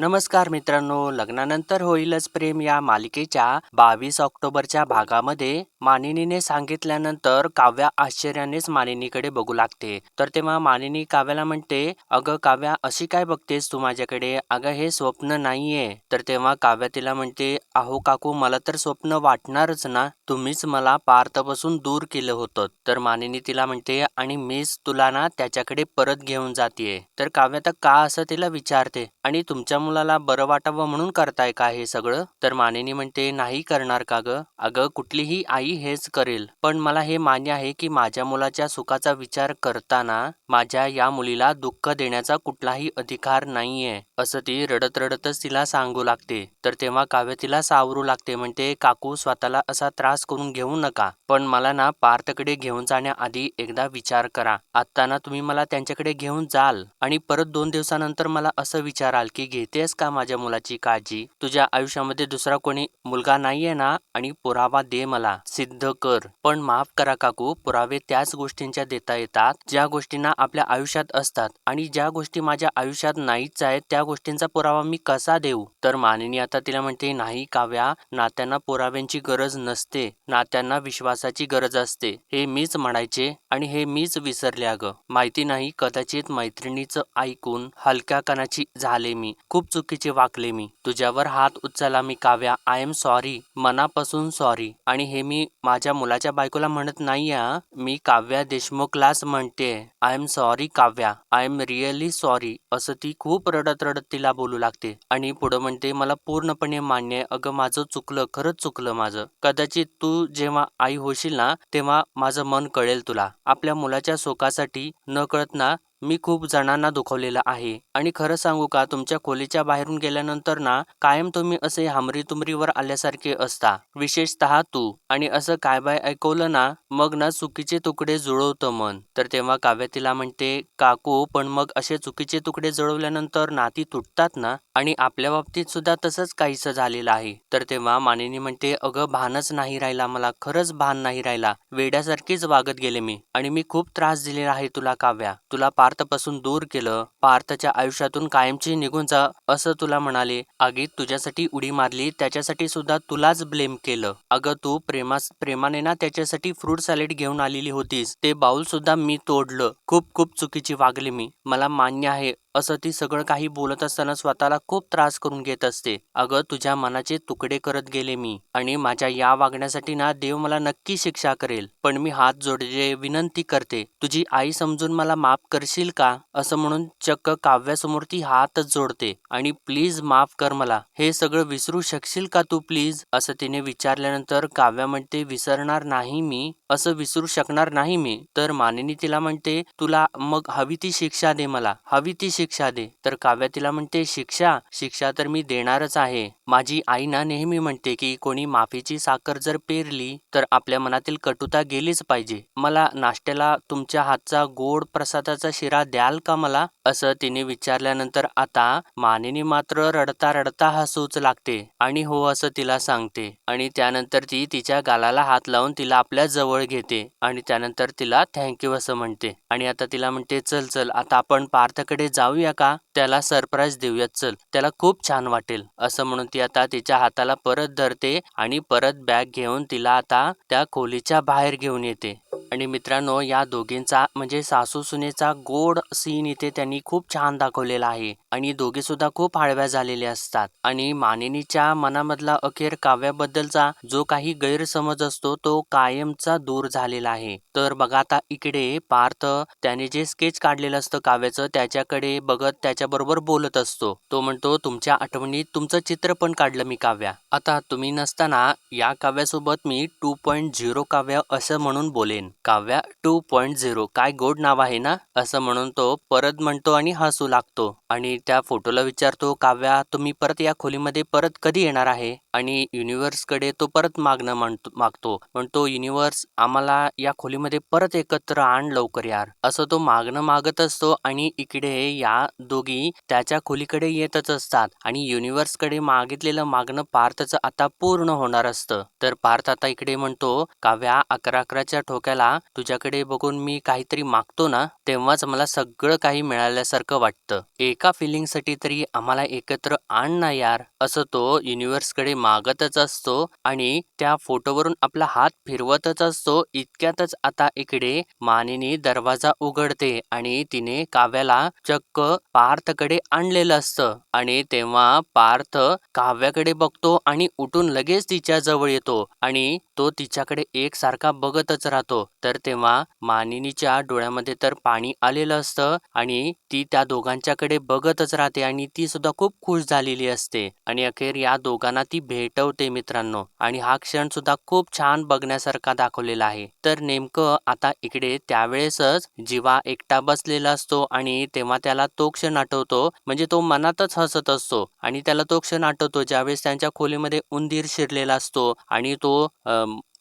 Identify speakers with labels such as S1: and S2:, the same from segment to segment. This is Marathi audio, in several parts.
S1: नमस्कार मित्रांनो लग्नानंतर होईलच प्रेम या मालिकेच्या बावीस ऑक्टोबरच्या भागामध्ये मानिनीने सांगितल्यानंतर काव्या आश्चर्यानेच मानिनीकडे बघू लागते. तर तेव्हा मानिनी काव्याला म्हणते अगं काव्या अशी काय बघतेस तू माझ्याकडे? अगं हे स्वप्न नाहीये. तर तेव्हा काव्या तिला म्हणते अहो काकू मला तर स्वप्न वाटणारच ना. तुम्हीच मला पार्थपासून दूर केलं होतं. तर मानिनी तिला म्हणते आणि मीच तुला ना त्याच्याकडे परत घेऊन जातीये. तर काव्या तर का असं तिला विचारते? आणि तुमच्या मुलाला बरं वाटावं म्हणून करताय का हे सगळं? तर मानेनी म्हणते नाही करणार का ग? अगं कुठलीही आई हेच करेल. पण मला हे मान्य आहे की माझ्या मुलाच्या सुखाचा विचार करताना माझ्या या मुलीला दुःख देण्याचा कुठलाही अधिकार नाहीये. असं ती रडत रडतच तिला सांगू लागते. तर तेव्हा काव्य तिला सावरू लागते म्हणते काकू स्वतःला असा त्रास करून घेऊ नका. पण मला ना पार्थकडे घेऊन जाण्याआधी एकदा विचार करा. आता ना तुम्ही मला त्यांच्याकडे घेऊन जाल आणि परत दोन दिवसानंतर मला असं विचार विचाराल की घेतेस का माझ्या मुलाची काळजी? तुझ्या आयुष्यामध्ये दुसरा कोणी मुलगा नाहीये ना? आणि पुरावा दे मला. सिद्ध कर. पण माफ करा काकू. पुरावे त्याच गोष्टींच्या देता येतात ज्या गोष्टींना आपल्या आयुष्यात असतात. आणि ज्या गोष्टी माझ्या आयुष्यात नाहीच आहेत त्या गोष्टींचा पुरावा मी कसा देऊ? तर मानिनी आता तिला म्हणते नाही काव्या. नात्यांना पुराव्यांची गरज नसते. नात्यांना विश्वासाची गरज असते. हे मीच म्हणायचे आणि हे मीच विसरले अगं. माहिती नाही कदाचित मैत्रिणीचं ऐकून हलक्या कणाची झाली मी खूप चुकीचे वाकले मी. तुझ्यावर हात उचलला मी काव्या. आय एम सॉरी मनापासून सॉरी आणि हे मी माझ्या मुलाच्या बायकोला म्हणत नाही मी काव्या देशमुखलाच म्हणते. I am sorry Kavya. I am really sorry असं ती खूप रडत रडत तिला बोलू लागते. आणि पुढं म्हणते मला पूर्णपणे मान्य अगं माझं चुकलं खरंच चुकलं माझं. कदाचित तू जेव्हा आई होशील ना तेव्हा माझं मन कळेल तुला. आपल्या मुलाच्या सुखासाठी न कळत ना मी खूप जणांना दुखवलेलं आहे. आणि खरं सांगू का तुमच्या खोलीच्या बाहेरून गेल्यानंतर ना कायम तुम्ही असे हमरी तुमरीवर आल्यासारखे असता. विशेषतः तू. आणि असं काय बाय ऐकवलं ना मग ना चुकीचे तुकडे जुळवतं मन. तर तेव्हा काव्य तिला म्हणते काकू पण मग असे चुकीचे तुकडे जुळवल्यानंतर नाती तुटतात ना? आणि आपल्या बाबतीत सुद्धा तसंच काहीसं झालेलं आहे. तर तेव्हा मानिनी म्हणते अगं भानच नाही राहिला मला. खरंच भान नाही राहिला. वेड्यासारखीच वागत गेले मी. आणि मी खूप त्रास दिलेला आहे तुला काव्या. तुला पार्थपासून दूर केलं. पार्थच्या आयुष्यातून कायमची निघून जा असं तुला म्हणाले. आगीत तुझ्यासाठी उडी मारली त्याच्यासाठी सुद्धा तुलाच ब्लेम केलं. अगं तू प्रेमास प्रेमाने ना त्याच्यासाठी फ्रूट सॅलेड घेऊन आलेली होतीस. ते बाउल सुद्धा मी तोडलं. खूप खूप चुकीची वागले मी. मला मान्य आहे. असं ती सगळं काही बोलत असताना स्वतःला खूप त्रास करून घेत असते. अगं तुझ्या मनाचे तुकडे करत गेले मी आणि माझ्या या वागण्यासाठी ना देव मला नक्की शिक्षा करेल. पण मी हात जोडले विनंती करते. तुझी आई समजून मला माफ करशील का? असं म्हणून चक्क काव्यासमोर ती हातच जोडते आणि प्लीज माफ कर मला. हे सगळं विसरू शकशील का तू प्लीज? असं तिने विचारल्यानंतर काव्या म्हणते विसरणार नाही मी. असं विसरू शकणार नाही मी. तर मानिनी तिला म्हणते तुला मग हवी ती शिक्षा दे मला. हवी ती शिक्षा दे. तर काव्या तिला म्हणते शिक्षा शिक्षा तर मी देणारच आहे. माझी आई ना नेहमी म्हणते की कोणी माफीची साखर जर पेरली तर आपल्या मनातील कटुता गेलीच पाहिजे. मला नाश्त्याला तुमच्या हातचा गोड प्रसादाचा शिरा द्याल का मला? असं तिने विचारल्यानंतर आता मानिनी मात्र रडता रडता हसूच लागते. आणि हो असं तिला सांगते. आणि त्यानंतर ती तिच्या गालाला हात लावून तिला आपल्या जवळ घेते. आणि त्यानंतर तिला थँक्यू असं म्हणते. आणि आता तिला म्हणते चल चल आता आपण पार्थकडे जाऊया का? त्याला सरप्राईज देऊयात चल. त्याला खूप छान वाटेल. असं म्हणून ती आता तिच्या हाताला परत धरते आणि परत बॅग घेऊन तिला आता त्या खोलीच्या बाहेर घेऊन येते. आणि मित्रांनो या दोघींचा म्हणजे सासू सुनेचा गोड सीन इथे त्यांनी खूप छान दाखवलेला आहे. आणि दोघे सुद्धा खूप हळव्या झालेले असतात. आणि मानिनीच्या मनामधला अखेर काव्याबद्दलचा जो काही गैरसमज असतो तो कायमचा दूर झालेला आहे. तर बघा आता इकडे पार्थ त्याने जे स्केच काढलेलं असतं काव्याचं त्याच्याकडे बघत त्याच्याबरोबर बोलत असतो. तो म्हणतो तुमच्या आठवणीत तुमचं चित्र पण काढलं मी काव्या. आता तुम्ही नसताना या काव्यासोबत मी टू पॉईंट झिरो काव्य असं म्हणून बोलेन. काव्या टू पॉईंट झिरो काय गोड नाव आहे ना? असं म्हणून तो परत म्हणतो आणि हसू लागतो. आणि त्या फोटोला विचारतो काव्या तुम्ही परत या खोलीमध्ये परत कधी येणार आहे? आणि युनिव्हर्सकडे तो परत मागणं म्हणतो मागतो. म्हणतो युनिव्हर्स आम्हाला या खोलीमध्ये परत एकत्र आण लवकर यार. असं तो मागणं मागत असतो आणि इकडे या दोघी त्याच्या खोलीकडे येतच असतात. आणि युनिव्हर्सकडे मागितलेलं मागणं पार्थचं आता पूर्ण होणार असतं. तर पार्थ आता इकडे म्हणतो काव्या अकरा अकराच्या ठोक्याला तुझ्याकडे बघून मी काहीतरी मागतो ना तेव्हाच मला सगळं काही मिळाल्यासारखं वाटतं. एका फिलिंगसाठी तरी आम्हाला एकत्र आण ना यार असं तो युनिव्हर्सकडे मागतच असतो आणि त्या फोटोवरून आपला हात फिरवतच असतो. इतक्यातच आता इकडे मानिनी दरवाजा उघडते आणि तिने काव्याला चक्क पार्थकडे आणलेलं असतं. आणि तेव्हा पार्थ काव्याकडे बघतो आणि उठून लगेच तिच्या जवळ येतो आणि तो तिच्याकडे एकसारखा बघतच राहतो. तर तेव्हा मानिनीच्या डोळ्यामध्ये तर पाणी आलेलं असतं आणि ती त्या दोघांच्याकडे बघतच राहते आणि ती सुद्धा खूप खुश झालेली असते. आणि अखेर या दोघांना ती भेटवते मित्रांनो. आणि हा क्षण सुद्धा खूप छान बघण्यासारखा दाखवलेला आहे. तर नेमकं आता इकडे त्यावेळेसच जीवा एकटा बसलेला असतो आणि तेव्हा त्याला तो क्षण आठवतो. म्हणजे तो मनातच हसत असतो आणि त्याला तो क्षण आठवतो ज्यावेळेस त्यांच्या खोलीमध्ये उंदीर शिरलेला असतो आणि तो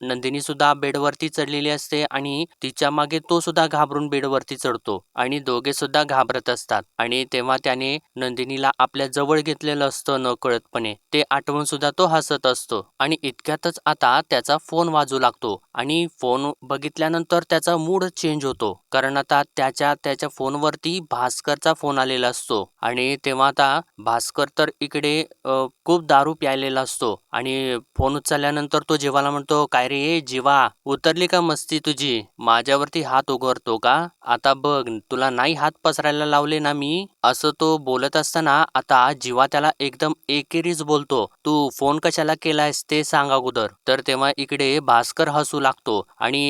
S1: नंदिनी सुद्धा बेडवरती चढलेली असते आणि तिच्यामागे तो सुद्धा घाबरून बेडवरती चढतो आणि दोघे सुद्धा घाबरत असतात. आणि तेव्हा त्याने नंदिनीला आपल्या जवळ घेतलेलं असतं नकळतपणे. ते आठवून सुद्धा तो हसत असतो. आणि इतक्यातच आता त्याचा फोन वाजू लागतो आणि फोन बघितल्यानंतर त्याचा मूड चेंज होतो. कारण आता त्याच्या त्याच्या फोनवरती भास्करचा फोन आलेला असतो. आणि तेव्हा आता भास्कर तर इकडे खूप दारू प्यायलेला असतो. आणि फोन उचलल्यानंतर तो जेवायला म्हणतो काय रे जीवा उतरली का मस्ती तुझी? माझ्यावरती हात उघडतो का? आता बघ तुला नाही हात पसरायला लावले ना मी? असं तो बोलत असताना आता जीवा त्याला एकदम एकेरीच बोलतो. तू फोन कशाला केलायस ते सांग अगोदर. तर तेव्हा इकडे भास्कर हसू लागतो आणि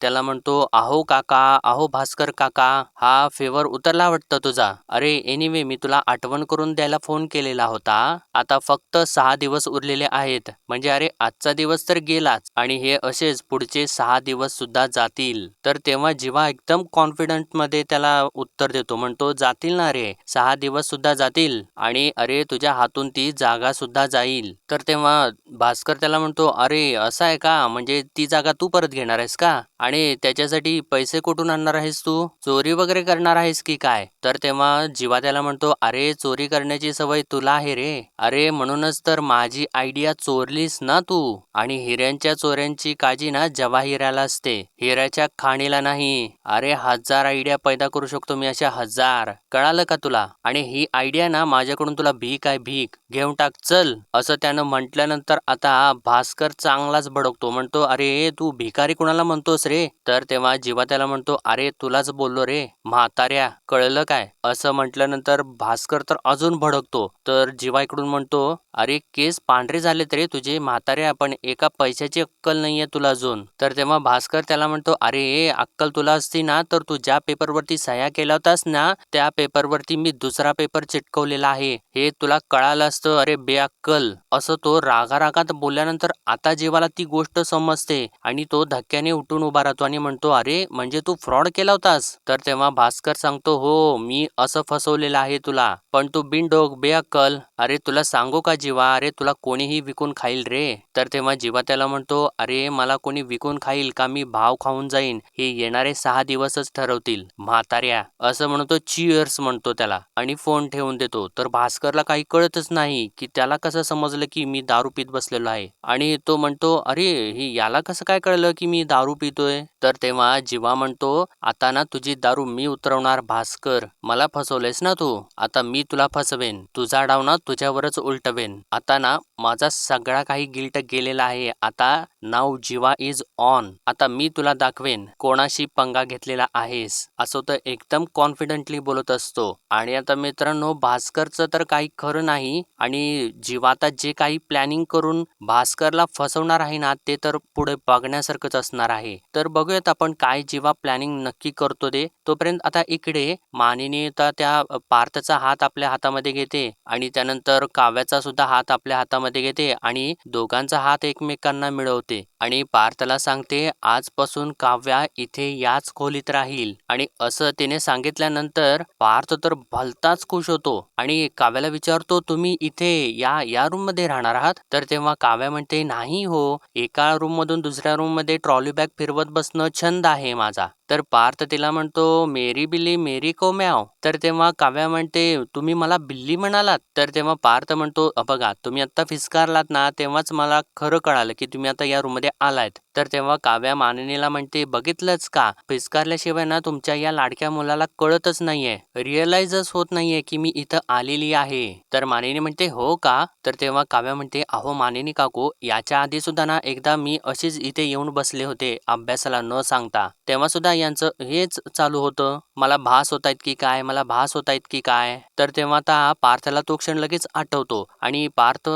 S1: त्याला म्हणतो अहो काका अहो भास्कर काका हा फेवर उतरला वाटतं तुझा. अरे एनिवे मी तुला आठवण करून द्यायला फोन केलेला होता. आता फक्त सहा दिवस उरलेले आहेत. म्हणजे अरे आजचा दिवस तर गेलाच. आणि हे असेच पुढचे सहा दिवस सुद्धा जातील. तर तेव्हा जीवा एकदम कॉन्फिडंटमध्ये त्याला उत्तर देतो. म्हणतो जातील ना रे. सहा दिवस सुद्धा जातील. आणि अरे तुझ्या हातून ती जागा सुद्धा जाईल. तर तेव्हा भास्कर त्याला म्हणतो अरे असं आहे का? म्हणजे ती जागा तू परत घेणार आहेस का? आणि त्याच्यासाठी पैसे कुठून आणणार आहेस तू? चोरी वगैरे करणार आहेस की काय? तर तेव्हा जीवा त्याला म्हणतो अरे चोरी करण्याची सवय तुला आहे रे. अरे म्हणूनच तर माझी आयडिया चोरलीस ना तू? आणि हिऱ्यांच्या चोऱ्यांची काळजी ना जवाहिराला असते. हिऱ्याच्या खाणीला नाही. अरे हजार आयडिया पैदा करू शकतो मी अशा हजार. कळालं का तुला? आणि ही आयडिया ना माझ्याकडून तुला भीक आहे भीक. घेऊन टाक चल. असं त्यानं म्हटल्यानंतर आता भास्कर चांगलाच भडकतो. म्हणतो अरे तू भिकारी कुणाला म्हणतोस रे? तर तेव्हा जीवा त्याला म्हणतो अरे तुलाच बोललो रे. म्हाताऱ्या कळलं काय? असं म्हटल्यानंतर भास्कर तर अजून भडकतो. तर जीवा इकडून म्हणतो अरे केस पांढरे झालेत रे तुझे. म्हाताऱ्या पण एका पैशाची अक्कल नाहीये तुला अजून. तर तेव्हा भास्कर त्याला म्हणतो अरे अक्कल तुला असती ना तर तू ज्या पेपरवरती सह्या केला होतास ना त्या पेपरवरती मी दुसरा पेपर चिटकवलेला आहे. हे तुला कळालं असतं? अरे बेअक्कल. असं तो रागा रागात बोलल्यानंतर आता जीवाला ती गोष्ट समजते आणि तो धक्क्याने उठून उभा राहतो आणि म्हणतो अरे म्हणजे तू फ्रॉड केला होतास? तर तेव्हा भास्कर सांगतो हो मी असं फसवलेलं आहे तुला. पण तू बिनडोक बेअक्कल अरे तुला सांगू का जीवा? अरे तुला कोणीही विकून खाईल रे. तर तेव्हा जीवा त्याला म्हणतो अरे मला कोणी विकून खाईल का? मी भाव खाऊन जाईन. हे येणारे सहा दिवसच ठरवतील म्हाताऱ्या. असं म्हणतो चिअर्स म्हणतो त्याला आणि फोन ठेवून देतो. तर भास्करला काही कळतच नाही की त्याला कसं समजलं की मी दारू पित बसलेलो आहे. आणि तो म्हणतो अरे ही याला कसं काय कळलं की मी दारू पितोय? तर तेव्हा जीवा म्हणतो आता ना तुझी दारू मी उतरवणार भास्कर. मला फसवलेस ना तू. आता मी तुला फसवेन. तुझा डाव ना तुझ्यावरच उलटवेन. आता ना माझा सगळा काही गिल्ट गेलेला आहे. आता नाव जिवा इज ऑन आता मी तुला दाखवेन कोणाशी पंगा घेतलेला आहेस. असं तर एकदम कॉन्फिडेंटली बोलत असतो. आणि आता मित्रांनो भास्करचं तर काही खरं नाही. आणि जीवा आता जे काही प्लॅनिंग करून भास्करला फसवणार आहे ना ते तर पुढे बघण्यासारखंच असणार आहे. तर बघूयात आपण काय जीवा प्लॅनिंग नक्की करतो ते. तोपर्यंत आता इकडे मानिनी आता त्या पार्थचा हात आपल्या हातामध्ये घेते. आणि त्यानंतर काव्याचा सुद्धा हात आपल्या हातामध्ये घेते आणि दोघांचा हात एकमेकांना मिळवते आणि पार्थला सांगते आजपासून काव्या इथे याच खोलीत राहील. आणि असं तिने सांगितल्यानंतर पार्थ तर भलताच खुश होतो आणि काव्याला विचारतो तुम्ही इथे या या रूममध्ये राहणार आहात? तर तेव्हा काव्या म्हणते नाही हो एका रूम मधून दुसऱ्या रूममध्ये ट्रॉली बॅग फिरवत बसणं छंद आहे माझा. तर पार्थ तिला म्हणतो मेरी बिल्ली मेरी को म्याव. तर तेव्हा काव्या म्हणते तुम्ही मला बिल्ली म्हणालात. तर तेव्हा पार्थ म्हणतो बघा तुम्ही आत्ता फिसकारलात ना तेव्हाच मला खरं कळालं की तुम्ही आता या रूममध्ये आलायत. तर तेव्हा काव्या माननीला म्हणते बघितलंच का? फिस्कारल्याशिवाय ना तुमच्या या लाडक्या मुलाला कळतच नाहीये. रिअलाइजच होत नाहीये की मी इथं आलेली आहे. तर मानिनी म्हणते हो का? तर तेव्हा काव्या म्हणते अहो मानिनी काकू याच्या आधी सुद्धा ना एकदा मी अशीच इथे येऊन बसले होते अभ्यासाला न सांगता. तेव्हा सुद्धा यांचं हेच चालू होतं. मला भास होत आहेत की काय? मला भास होत आहेत की काय? तर तेव्हा आता पार्थला तो क्षण लगेच आठवतो. आणि पार्थ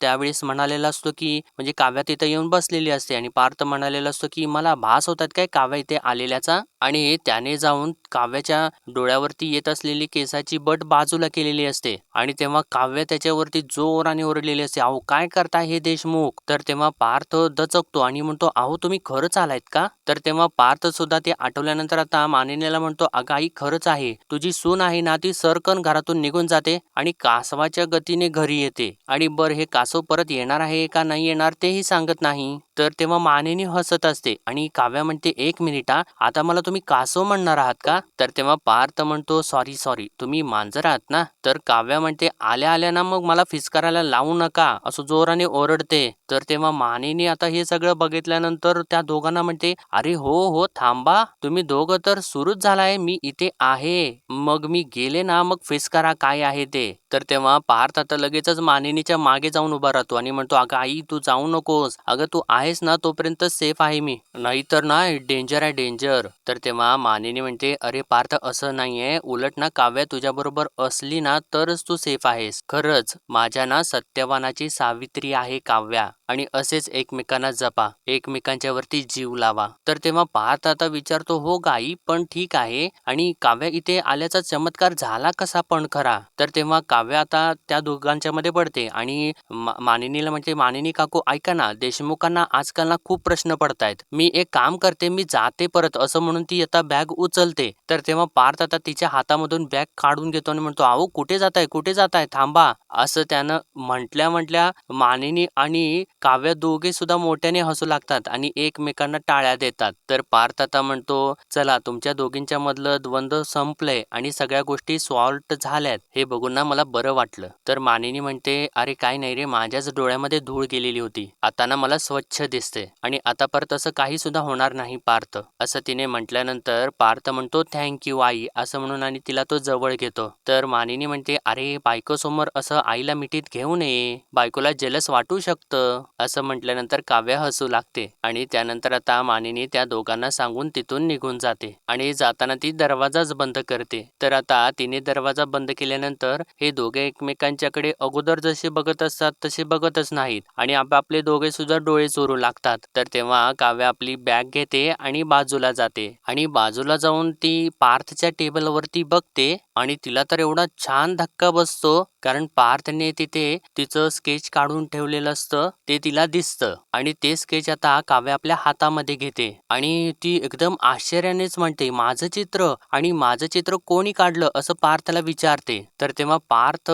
S1: त्यावेळेस म्हणालेला असतो की म्हणजे काव्या तिथं येऊन बसलेली असते आणि पार्थ म्हणालेला असतो की मला भास होतात काय काव्या इथे आलेल्याचा? आणि त्याने जाऊन काव्याच्या डोळ्यावरती येत असलेली केसाची बट बाजूला केलेली असते. आणि तेव्हा काव्य त्याच्यावरती जोराने ओरडलेली असते. अहो काय करताय हे देशमुख? तर तेव्हा पार्थ दचकतो आणि म्हणतो अहो तुम्ही खरंच आलायत का? तर तेव्हा पार्थ सुद्धा ते आठवल्यानंतर आता मानिनीला म्हणतो अगं आई खरंच आहे. तुझी सून आहे ना ती सरकन घरातून निघून जाते आणि कासवाच्या गतीने घरी येते. आणि बर हे कासव परत येणार आहे का नाही येणार तेही सांगत नाही. तर तेव्हा मानेनी हसत असते आणि काव्या म्हणते एक मिनिटा आता मला तुम्ही कासव म्हणणार आहात का? तर तेव्हा पार्थ म्हणतो सॉरी सॉरी तुम्ही मांजर आहात ना तर काव्या म्हणते आल्या आल्या ना मग मला फिसकारायला लावू नका असं जोराने ओरडते. तर तेव्हा मानेने आता हे सगळं बघितल्यानंतर त्या दोघांना म्हणते अरे हो हो थांबा. तुम्ही दोघं तर सुरूच झालाय. मी इथे आहे. मग मी गेले ना मग फेस करा काय आहे ते. तर तेव्हा पार्थ आता लगेचच मानिनीच्या मागे जाऊन उभा राहतो आणि म्हणतो अगं आई तू जाऊ नकोस. अगं तू आहेस ना तोपर्यंत सेफ आहे मी. नाहीतर ना डेंजर आहे डेंजर. तर तेव्हा मानिनी म्हणते अरे पार्थ असं नाहीये. उलट ना काव्या तुझ्या बरोबर असली ना तरच तू सेफ आहेस. खरंच माझ्या ना सत्यवानाची सावित्री आहे काव्या. आणि असेच एकमेकांना जपा. एकमेकांच्या वरती जीव लावा. तर तेव्हा पाहता आता विचारतो हो गाई पण ठीक आहे. आणि काव्या इथे आल्याचा चमत्कार झाला कसा पण खरा? तर तेव्हा काव्या आता त्या दोघांच्या मध्ये पडते. आणि मा- मानिनीला म्हणते मानिनी काकू ऐका ना देशमुखांना आजकाल ना खूप प्रश्न पडतायत. मी एक काम करते मी जाते परत असं म्हणून ती आता बॅग उचलते. तर तेव्हा पार्थ आता तिच्या हातामधून बॅग काढून घेतो आणि म्हणतो अहो कुठे जाताय? कुठे जाताय? थांबा. असं त्यानं म्हटल्या म्हटल्या मानिनी आणि काव्य दोघे सुद्धा मोठ्याने हसू लागतात आणि एकमेकांना टाळ्या देतात. तर पार्थ आता म्हणतो चला तुमच्या दोघींच्या मधलं द्वंद्व संपलंय आणि सगळ्या गोष्टी सॉल्ट झाल्यात. हे बघून ना मला बरं वाटलं. तर मानिनी म्हणते अरे काय नाही रे माझ्याच डोळ्यामध्ये धूळ गेलेली होती. आता ना मला स्वच्छ दिसते आणि आता परत असं काही सुद्धा होणार नाही पार्थ. असं तिने म्हटल्यानंतर पार्थ म्हणतो थँक्यू आई. असं म्हणून आणि तिला तो जवळ घेतो. तर मानिनी म्हणते अरे बायको समोर असं आईला मिठीत घेऊ नये. बायकोला जलस वाटू शकतं. असं म्हटल्यानंतर काव्या हसू लागते आणि त्यानंतर आता मानिनी त्या दोघांना सांगून तिथून निघून जाते आणि जाताना ती दरवाजाच बंद करते. तर आता तिने दरवाजा बंद केल्यानंतर हे दोघे एकमेकांच्याकडे अगोदर जसे बघत असतात तसे बघतच नाहीत आणि आपापले दोघे सुद्धा डोळे चोरू लागतात. तर तेव्हा काव्या आपली बॅग घेते आणि बाजूला जाते आणि बाजूला जाऊन ती पार्थच्या टेबलवरती बघते आणि तिला तर एवढा छान धक्का बसतो कारण पार्थने तिथे तिचं स्केच काढून ठेवलेलं असतं ते तिला दिसतं. आणि ते स्केच आता काव्या आपल्या हातामध्ये घेते. आणि ती एकदम आश्चर्यानेच म्हणते माझं चित्र आणि माझं चित्र कोणी काढलं? असं पार्थला विचारते. तर तेव्हा पार्थ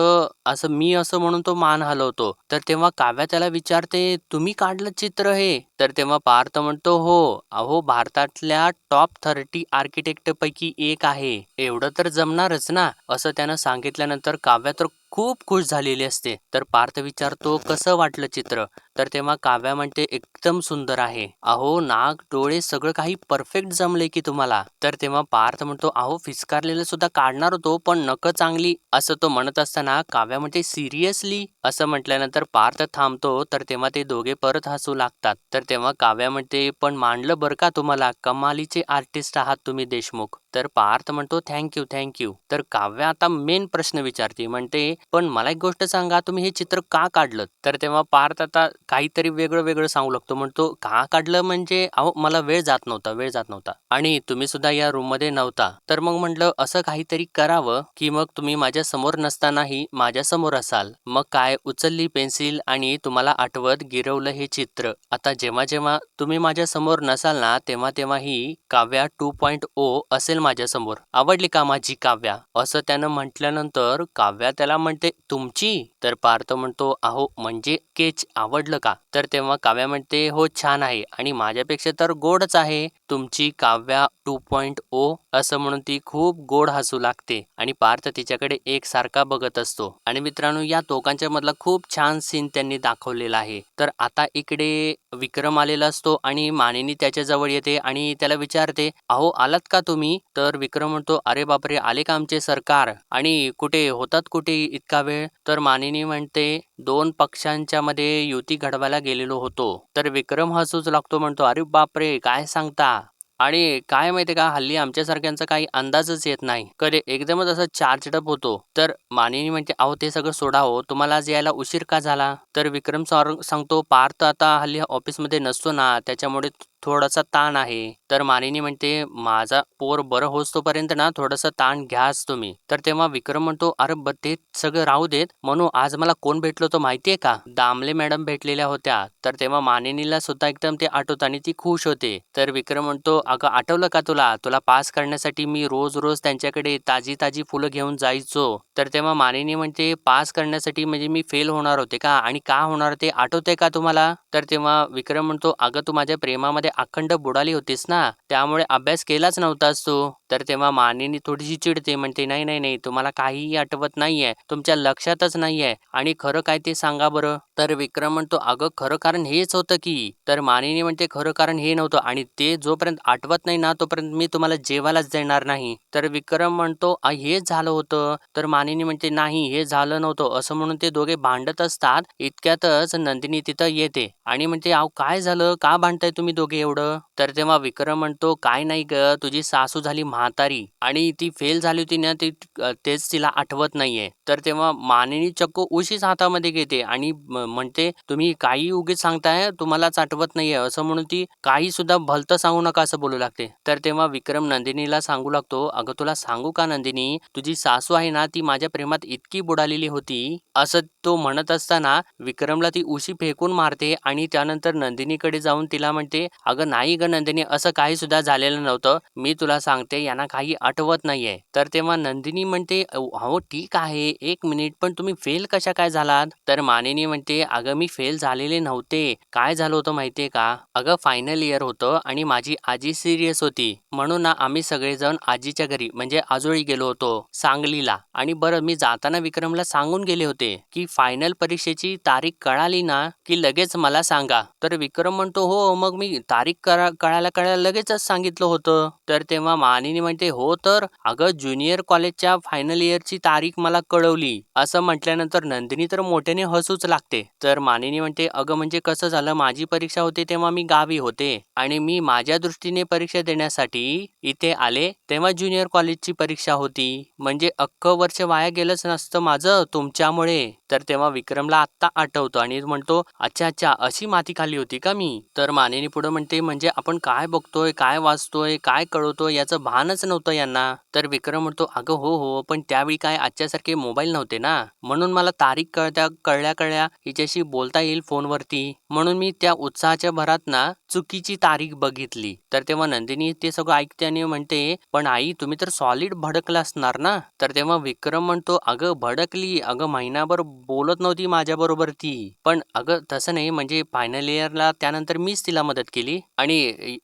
S1: असं मी असं म्हणून तो मान हलवतो. तर तेव्हा काव्या त्याला विचारते तुम्ही काढलं चित्र हे? तर तेव्हा पार्थ म्हणतो हो. अहो भारतातल्या टॉप थर्टी आर्किटेक्ट पैकी एक आहे. एवढं तर जमणारच ना. असं त्यानं सांगितल्यानंतर काव्या तर खूप खुश झालेली असते. तर पार्थ विचारतो कसं वाटलं चित्र? तर तेव्हा काव्या म्हणते एकदम सुंदर आहे. अहो नाक डोळे सगळं काही परफेक्ट जमले की तुम्हाला. तर तेव्हा पार्थ म्हणतो अहो फिसकारलेलं सुद्धा काढणार होतो पण नक चांगली. असं तो म्हणत असताना काव्या म्हणते सिरियसली? असं म्हटल्यानंतर पार्थ थांबतो तर तेव्हा ते दोघे परत हसू लागतात. तर तेव्हा काव्या म्हणते पण मांडलं बरं का तुम्हाला? कमालीचे आर्टिस्ट आहात तुम्ही देशमुख. तर पार्थ म्हणतो थँक्यू थँक्यू तर काव्या आता मेन प्रश्न विचारते. म्हणते पण मला एक गोष्ट सांगा तुम्ही हे चित्र का काढलं तर तेव्हा पार्थ आता काहीतरी वेगळं वेगळं सांगू लागतो. म्हणतो का काढलं म्हणजे? अहो मला वेळ जात नव्हता वेळ जात नव्हता. आणि तुम्ही सुद्धा या रूममध्ये नव्हता. तर मग म्हटलं असं काहीतरी करावं की मग तुम्ही माझ्यासमोर नसतानाही माझ्यासमोर असाल. मग काय? उचलली पेन्सिल आणि तुम्हाला आठवत गिरवलं हे चित्र. आता जेव्हा जेव्हा तुम्ही माझ्यासमोर नसाल ना तेव्हा तेव्हा ही काव्या टू पॉइंट ओ असेल माझ्यासमोर. आवडली का माझी काव्या? असं त्यानं म्हटल्यानंतर काव्या त्याला म्हणते तुमची? तर पार्थ म्हणतो अहो म्हणजे केच आवडलं का? तर तेव्हा काव्या म्हणते हो छान आहे आणि माझ्यापेक्षा तर गोडच आहे. तुमची काव्या टू पॉइंट ओ असं म्हणून ती खूप गोड हसू लागते. आणि पार्थ तिच्याकडे एकसारखा बघत असतो. आणि मित्रांनो या दोघांच्या मधला खूप छान सीन त्यांनी दाखवलेला आहे. तर आता इकडे विक्रम आलेला असतो आणि मानिनी त्याच्याजवळ येते आणि त्याला विचारते अहो आलात का तुम्ही? तर विक्रम म्हणतो अरे बापरे आले का आमचे सरकार? आणि कुठे होतात कुठे इतका वेळ? तर मानिनी म्हणते दोन पक्षांच्या मध्ये युती घडवायला गेलेलो होतो. तर विक्रम हसूच लागतो म्हणतो अरे बापरे काय सांगता? आणि काय माहितीये का हल्ली आमच्यासारख्यांचा काही अंदाजच येत नाही. कधी एकदमच असं चार्जड होतो. तर मानिनी म्हणते अहो ते सगळं सोडा हो. तुम्हाला आज यायला उशीर का झाला? तर विक्रम सर- सांगतो पार्थ आता हल्ली ऑफिसमध्ये नसतो ना. त्याच्यामुळे थोडासा ताण आहे. तर मानिनी म्हणते माझा पोर बरं होस तोपर्यंत ना थोडासा ताण घ्याच तुम्ही. तर तेव्हा विक्रम म्हणतो अरे ते सगळं राहू देत. म्हणून आज मला कोण भेटलो होतं माहितीये का? दामले मॅडम भेटलेल्या होत्या. तर तेव्हा मानिनीला सुद्धा एकदम ते आठवत आणि ती खुश होते. तर विक्रम म्हणतो अगं आठवलं का तुला? तुला पास करण्यासाठी मी रोज रोज त्यांच्याकडे ताजी ताजी फुलं घेऊन जायचो. तर तेव्हा मानिनी म्हणते पास करण्यासाठी म्हणजे मी फेल होणार होते का? आणि का होणार? ते आठवते का तुम्हाला? तर तेव्हा विक्रम म्हणतो अगं तू माझ्या प्रेमामध्ये अखंड बुडाली होतीस ना? त्यामुळे अभ्यास केलाच नव्हतास तू. तर तेव्हा मानिनी थोडीशी चिडते म्हणते नाही नाही नाही तुम्हाला काहीही आठवत नाहीये तुमच्या लक्षातच नाहीये. आणि खरं काय ते सांगा बरं. तर विक्रम म्हणतो अगं खरं कारण हेच होतं की. तर मानिनी म्हणते खरं कारण हे नव्हतं आणि ते जोपर्यंत आठवत नाही ना तोपर्यंत मी तुम्हाला जेवायलाच देणार नाही. तर विक्रम म्हणतो हेच झालं होतं. तर मानिनी म्हणते नाही हे झालं नव्हतं. असं म्हणून ते दोघे भांडत असतात. इतक्यातच नंदिनी तिथं येते आणि म्हणते अहो काय झालं? का भांडताय तुम्ही दोघे एवढं? तर तेव्हा विक्रम म्हणतो काय नाही ग तुझी सासू झाली म्हातारी आणि ती फेल झाली होती ना ती तेच तिला आठवत नाहीये. तर तेव्हा मानिनी चक्क उशीच हातामध्ये घेते आणि म्हणते तुम्ही काही उगीच सांगताय तुम्हालाच आठवत नाहीये. असं म्हणून ती काही सुद्धा भलतं सांगू नका असं बोलू लागते. तर तेव्हा विक्रम नंदिनीला सांगू लागतो अगं तुला सांगू का नंदिनी? तुझी सासू आहे ना ती माझ्या प्रेमात इतकी बुडालेली होती. असं तो म्हणत असताना विक्रमला ती उशी फेकून मारते आणि त्यानंतर नंदिनीकडे जाऊन तिला म्हणते अगं नाही ग नंदिनी असं काही सुद्धा झालेलं नव्हतं. मी तुला सांगते यांना काही आठवत नाहीये. तर तेव्हा नंदिनी म्हणते हो ठीक आहे. एक मिनिट पण तुम्ही फेल कशा काय झालात? तर मानिनी म्हणते अगं मी फेल झालेले नव्हते. काय झालं होतं माहितीये का? अगं फायनल इयर होतं आणि माझी आजी सिरियस होती. म्हणून ना आम्ही सगळेजण आजीच्या घरी म्हणजे आजोळी गेलो होतो सांगलीला. आणि बरं मी जाताना विक्रमला सांगून गेले होते की फायनल परीक्षेची तारीख कळाली ना की लगेच मला सांगा. तर विक्रम म्हणतो हो मग मी तारीख कळायला कळायला लगेचच सांगितलं होतं. तर तेव्हा मानिनी म्हणते हो तर अगं ज्युनियर कॉलेजच्या फायनल इयरची तारीख मला कळवली. असं म्हटल्यानंतर नंदिनी तर मोठ्याने हसूच लागते. तर मानिनी म्हणते अगं म्हणजे कसं झालं? माझी परीक्षा होती तेव्हा मी गावी होते आणि मी माझ्या दृष्टीने परीक्षा देण्यासाठी इथे आले तेव्हा ज्युनियर कॉलेजची परीक्षा होती. म्हणजे अख्खं वर्ष वाया गेलंच नसतं माझं तुमच्यामुळे. तर तेव्हा विक्रमला आत्ता आठवतो आणि म्हणतो अच्छा अच्छा अशी माती खाली होती का मी? तर मानिनी पुढे म्हणते म्हणजे आपण काय बघतोय काय वाचतोय काय कळवतोय याचं भान भानच नव्हतं यांना. तर विक्रम म्हणतो अगं हो हो पण त्यावेळी काय आजच्यासारखे मोबाईल नव्हते ना? म्हणून मला तारीख कळत्या कळल्या कळल्या हिच्याशी बोलता येईल फोनवरती. म्हणून मी त्या उत्साहाच्या भरात ना चुकीची तारीख बघितली. तर तेव्हा नंदिनी ते सगळं ऐकते आणि म्हणते पण आई तुम्ही तर सॉलिड भडकला असणार ना? तर तेव्हा विक्रम म्हणतो अगं भडकली. अगं महिनाभर बोलत नव्हती माझ्या बरोबर ती. पण अगं तसं नाही. म्हणजे फायनल इयरला त्यानंतर मीच तिला मदत केली आणि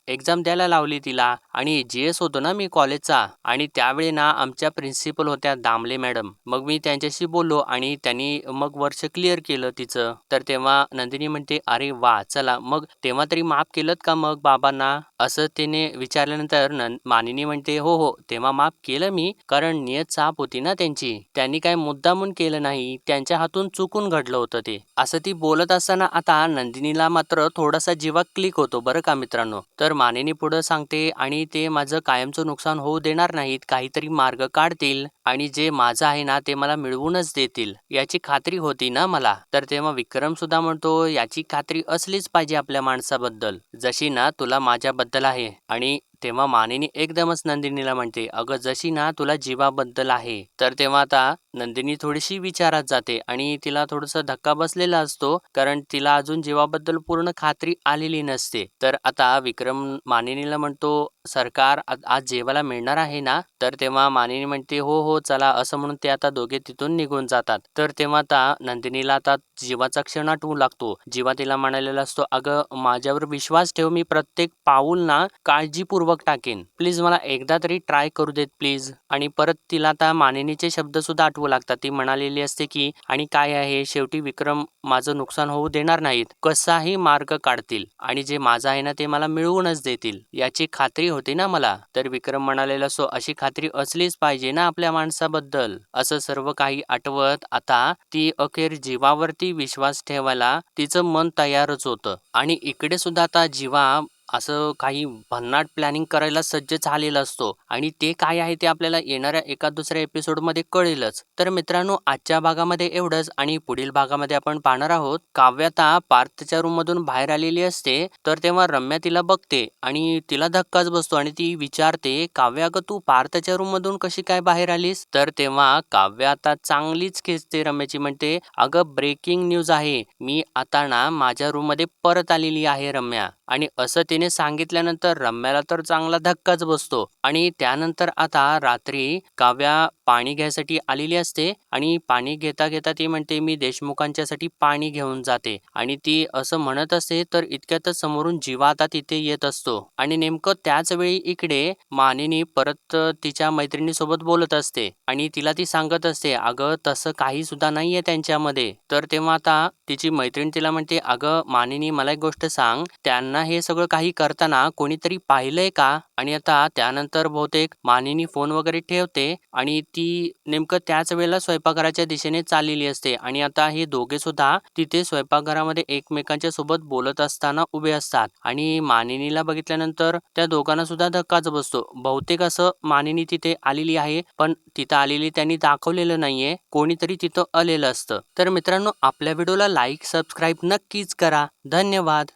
S1: एक्झाम द्यायला लावली तिला. आणि जी एस होतो ना मी कॉलेजचा आणि त्यावेळी ना आमच्या प्रिन्सिपल होत्या दामले मॅडम. मग मी त्यांच्याशी बोललो आणि त्यांनी मग वर्ष क्लिअर केलं तिचं. तर तेव्हा नंदिनी म्हणते अरे वा चला. मग तेव्हा तरी माफ केलं का मग बाबांना? असं तिने विचारल्यानंतर मानिनी म्हणते हो हो. तेव्हा माफ केलं मी कारण नियत चाप होती ना त्यांची. त्यांनी काय मुद्दामून केलं नाही. त्यांच्या हातून चुकून घडलं होतं ते. असं ती बोलत असताना आता नंदिनीला मात्र थोडासा जीवा क्लिक होतो बरं का मित्रांनो? तर मानिनी पुढं सांगते आणि ते माझं कायमचं नुकसान नुकसान होऊ देणार नाहीत काहीतरी मार्ग काढतील आणि जे माझं आहे ना ते मला मिळवूनच देतील. याची खात्री होती ना मला? तर तेव्हा विक्रम सुद्धा म्हणतो याची खात्री असलीच पाहिजे आपल्या माणसाबद्दल. जशी ना तुला माझ्याबद्दल आहे आणि तेव्हा मानिनी एकदमच नंदिनीला म्हणते अगं जशी ना तुला जीवाबद्दल आहे तर तेव्हा आता नंदिनी थोडीशी विचारात जाते आणि तिला थोडस धक्का बसलेला असतो कारण तिला अजून जीवाबद्दल पूर्ण खात्री आलेली नसते. तर आता विक्रम मानिनीला म्हणतो सरकार आज जेवायला मिळणार आहे ना? तर तेव्हा मानिनी म्हणते हो हो चला असं म्हणून ते आता दोघे तिथून निघून जातात. तर तेव्हा आता नंदिनीला आता जीवाचा क्षण आठवू लागतो. जीवा तिला म्हणालेला असतो अगं माझ्यावर विश्वास ठेव मी प्रत्येक पाऊल ना काळजीपूर्वक टाकेन. प्लीज मला एकदा तरी ट्राय करू देत प्लीज. आणि परत तिला आता मानिनीचे शब्द सुद्धा आठवू लागतात. ती म्हणालेली असते की आणि काय आहे? शेवटी विक्रम माझं नुकसान होऊ देणार नाहीत. कसाही मार्ग काढतील. आणि जे माझं आहे ना ते मला मिळवूनच देतील. याची खात्री होती ना मला? तर विक्रम म्हणालेला असो अशी खात्री असलीच पाहिजे ना आपल्या माणसाबद्दल? असं सर्व काही आठवत आता ती अखेर जीवावरती विश्वास ठेवायला तिचं मन तयारच होतं. आणि इकडे सुद्धा आता जीवा असं काही भन्नाट प्लॅनिंग करायला सज्ज झालेला असतो. आणि ते काय आहे ते आपल्याला येणाऱ्या एका दुसऱ्या एपिसोडमध्ये कळेलच. तर मित्रांनो आजच्या भागामध्ये एवढंच. आणि पुढील भागामध्ये आपण पाहणार आहोत काव्यता पार्थच्या रूम मधून बाहेर आलेली असते. तर तेव्हा रम्या तिला बघते आणि तिला धक्काच बसतो आणि ती विचारते काव्या अगं तू पार्थच्या रूम मधून कशी काय बाहेर आलीस? तर तेव्हा काव्य आता चांगलीच खेचते रम्याची. म्हणते अगं ब्रेकिंग न्यूज आहे. मी आता ना माझ्या रूममध्ये परत आलेली आहे रम्या. आणि असं तिने सांगितल्यानंतर रम्याला तर चांगला धक्काच बसतो. आणि त्यानंतर आता रात्री काव्या पाणी घ्यायसाठी आलेली असते आणि पाणी घेता घेता ती म्हणते मी देशमुखांच्यासाठी पाणी घेऊन जाते. आणि ती असं म्हणत असते तर इतक्यातच समोरून जीवा आता तिथे येत असतो. आणि नेमकं त्याच वेळी इकडे मानिनी परत तिच्या मैत्रिणीसोबत बोलत असते आणि तिला ती सांगत असते अगं तसं काही सुद्धा नाहीये त्यांच्यामध्ये. तर तेव्हा आता तिची मैत्रीण तिला म्हणते अगं मानिनी मला एक गोष्ट सांग. त्यांना हे सगळं काही करताना कोणीतरी पाहिलंय का? आणि आता त्यानंतर बहुतेक मानिनी फोन वगैरे ठेवते आणि ती नेमकं त्याच वेळेला स्वयंपाकघराच्या दिशेने चाललेली असते. आणि आता हे दोघे सुद्धा तिथे स्वयंपाकघरामध्ये एकमेकांच्या सोबत बोलत असताना उभे असतात. आणि मानिनीला बघितल्यानंतर त्या दोघांना सुद्धा धक्काच बसतो. बहुतेक असं मानिनी तिथे आलेली आहे पण तिथं आलेली त्यांनी दाखवलेलं नाहीये. कोणीतरी तिथं आलेलं असतं. तर मित्रांनो आपल्या व्हिडिओला लाईक सबस्क्राईब नक्कीच करा. धन्यवाद.